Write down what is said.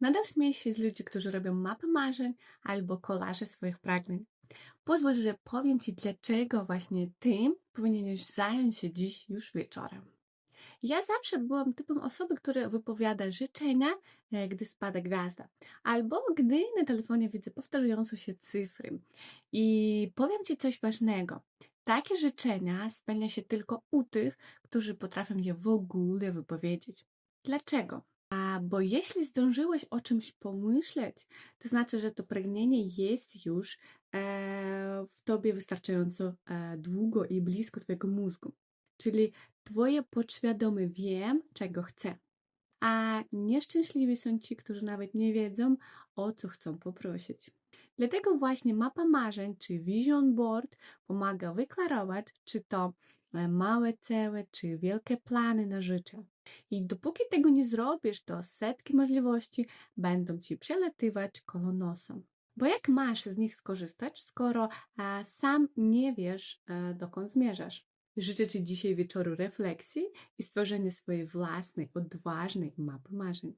Nadal śmieję się z ludzi, którzy robią mapy marzeń albo kolaże swoich pragnień. Pozwól, że powiem Ci, dlaczego właśnie tym powinieneś zająć się dziś już wieczorem. Ja zawsze byłam typem osoby, która wypowiada życzenia, e, gdy spada gwiazda, albo gdy na telefonie widzę powtarzające się cyfry. I powiem Ci coś ważnego. Takie życzenia spełnia się tylko u tych, którzy potrafią je w ogóle wypowiedzieć. Dlaczego? A bo jeśli zdążyłeś o czymś pomyśleć, to znaczy, że to pragnienie jest już e, w tobie wystarczająco e, długo i blisko twojego mózgu. Czyli twoje podświadome wiem, czego chce. A nieszczęśliwi są ci, którzy nawet nie wiedzą, o co chcą poprosić. Dlatego właśnie mapa marzeń czy vision board pomaga wyklarować, czy to małe cele, czy wielkie plany na życie. I dopóki tego nie zrobisz, to setki możliwości będą ci przelatywać koło nosa. Bo jak masz z nich skorzystać, skoro e, sam nie wiesz, e, dokąd zmierzasz? Życzę Ci dzisiaj wieczoru refleksji i stworzenia swojej własnej, odważnej mapy marzeń.